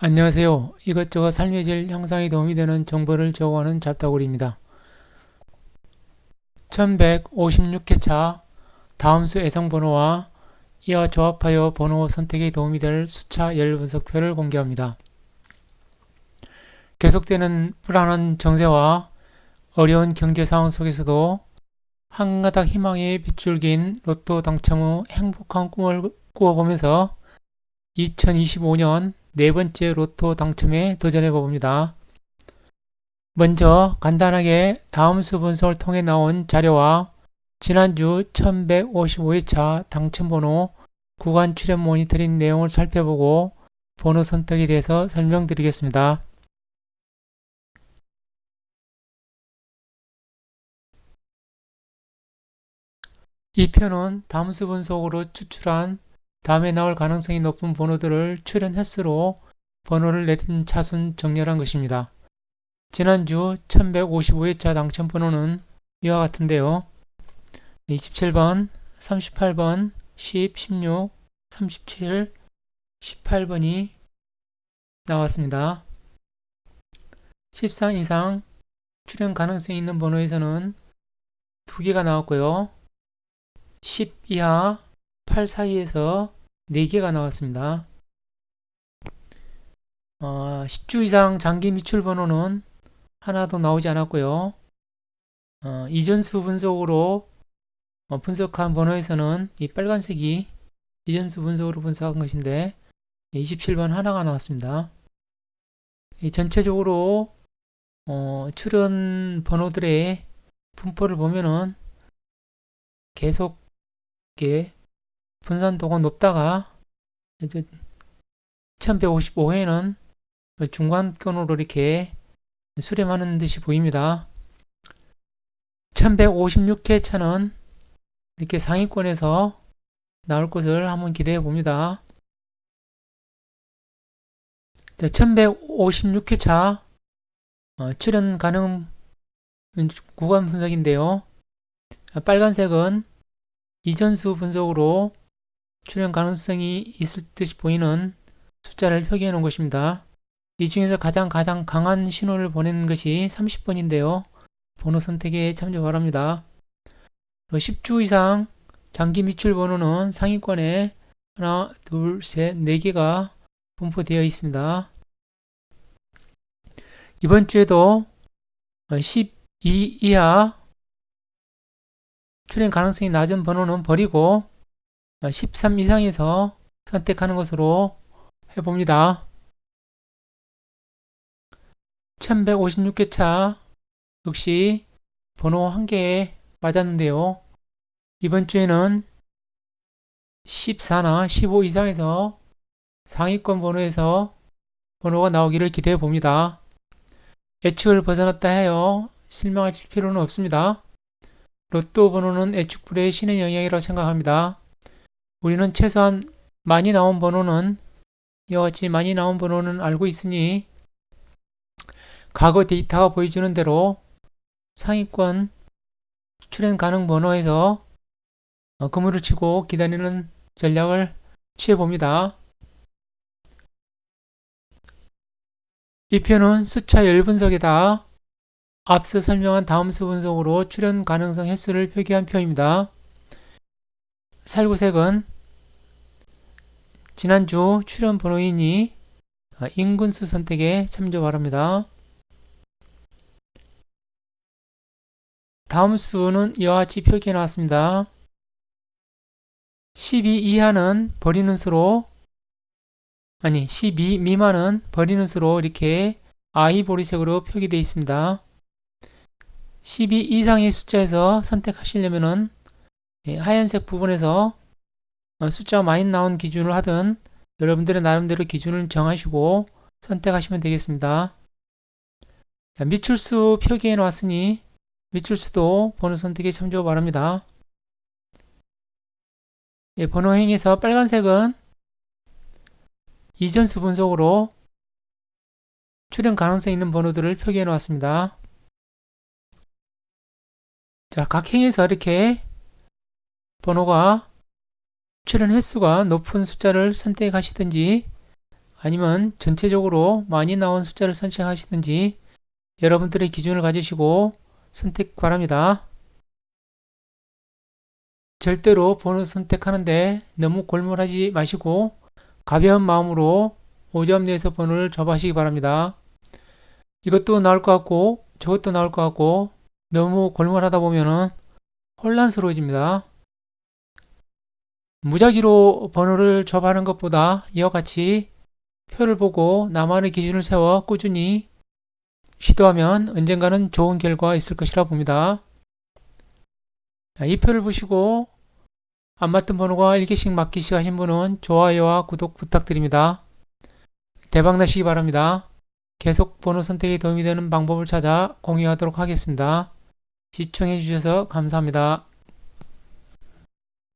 안녕하세요. 이것저것 삶의 질 향상에 도움이 되는 정보를 제공하는 잡다구리입니다. 1156회차 다음 수 애성번호와 이와 조합하여 번호 선택에 도움이 될 수차 열 분석표를 공개합니다. 계속되는 불안한 정세와 어려운 경제 상황 속에서도 한 가닥 희망의 빗줄기인 로또 당첨 후 행복한 꿈을 꾸어보면서 2025년 네 번째 로또 당첨에 도전해 봅니다. 먼저 간단하게 다음 수 분석을 통해 나온 자료와 지난주 1155회차 당첨번호 구간 출연 모니터링 내용을 살펴보고 번호 선택에 대해서 설명드리겠습니다. 이 표는 다음 수 분석으로 추출한 다음에 나올 가능성이 높은 번호들을 출연 횟수로 번호를 내린 차순 정렬한 것입니다. 지난주 1155회차 당첨 번호는 이와 같은데요. 27번, 38번, 10, 16, 37, 18번이 나왔습니다. 13 이상 출연 가능성이 있는 번호에서는 두 개가 나왔고요. 10 이하 8 사이에서 4개가 나왔습니다. 어, 10주 이상 장기 미출 번호는 하나도 나오지 않았고요. 어, 이전수 분석으로 어, 분석한 번호에서는 이 빨간색이 이전수 분석으로 분석한 것인데 27번 하나가 나왔습니다. 전체적으로 어, 출연 번호들의 분포를 보면은 계속 이렇게 분산도가 높다가 이제 1155회는 중간권으로 이렇게 수렴하는 듯이 보입니다. 1156회 차는 이렇게 상위권에서 나올 것을 한번 기대해 봅니다. 1156회 차 어, 출연 가능 구간 분석인데요. 빨간색은 이전수 분석으로 출현 가능성이 있을 듯이 보이는 숫자를 표기해 놓은 것입니다. 이 중에서 가장 가장 강한 신호를 보낸 것이 30번인데요. 번호 선택에 참조 바랍니다. 10주 이상 장기 미출 번호는 상위권에 하나, 둘, 셋, 네 개가 분포되어 있습니다. 이번 주에도 12 이하 출현 가능성이 낮은 번호는 버리고 13 이상에서 선택하는 것으로 해봅니다. 1156개 차 역시 번호 한 개에 맞았는데요. 이번 주에는 14나 15 이상에서 상위권 번호에서 번호가 나오기를 기대해 봅니다. 예측을 벗어났다 해요. 실망하실 필요는 없습니다. 로또 번호는 예측불의 신의 영역이라고 생각합니다. 우리는 최소한 많이 나온 번호는 이와 같이 많이 나온 번호는 알고 있으니 과거 데이터가 보여주는 대로 상위권 출현 가능 번호에서 그물을 치고 기다리는 전략을 취해 봅니다. 이 표는 숫자 열분석에다 앞서 설명한 다음 수 분석으로 출현 가능성 횟수를 표기한 표입니다. 살구색은 지난주 출연 번호인이 인근수 선택에 참조 바랍니다. 다음 수는 이와 같이 표기해 놨습니다. 12 이하는 버리는 수로 아니 12 미만은 버리는 수로 이렇게 아이보리색으로 표기되어 있습니다. 12 이상의 숫자에서 선택하시려면은 예, 하얀색 부분에서 어, 숫자가 많이 나온 기준을 하든 여러분들의 나름대로 기준을 정하시고 선택하시면 되겠습니다. 자, 미출수 표기해 놨으니 미출수도 번호 선택에 참조 바랍니다. 예, 번호 행에서 빨간색은 이전수 분석으로 출현 가능성 있는 번호들을 표기해 놓았습니다. 자, 각 행에서 이렇게 번호가 출현 횟수가 높은 숫자를 선택하시든지 아니면 전체적으로 많이 나온 숫자를 선택하시든지 여러분들의 기준을 가지시고 선택 바랍니다. 절대로 번호 선택하는데 너무 골몰하지 마시고 가벼운 마음으로 5점 내에서 번호를 접하시기 바랍니다. 이것도 나올 것 같고 저것도 나올 것 같고 너무 골몰하다 보면은 혼란스러워집니다. 무작위로 번호를 접하는 것보다 이와 같이 표를 보고 나만의 기준을 세워 꾸준히 시도하면 언젠가는 좋은 결과가 있을 것이라 봅니다. 자, 이 표를 보시고 안 맞던 번호가 1개씩 맞기시 하신 분은 좋아요와 구독 부탁드립니다. 대박 나시기 바랍니다. 계속 번호 선택에 도움이 되는 방법을 찾아 공유하도록 하겠습니다. 시청해 주셔서 감사합니다.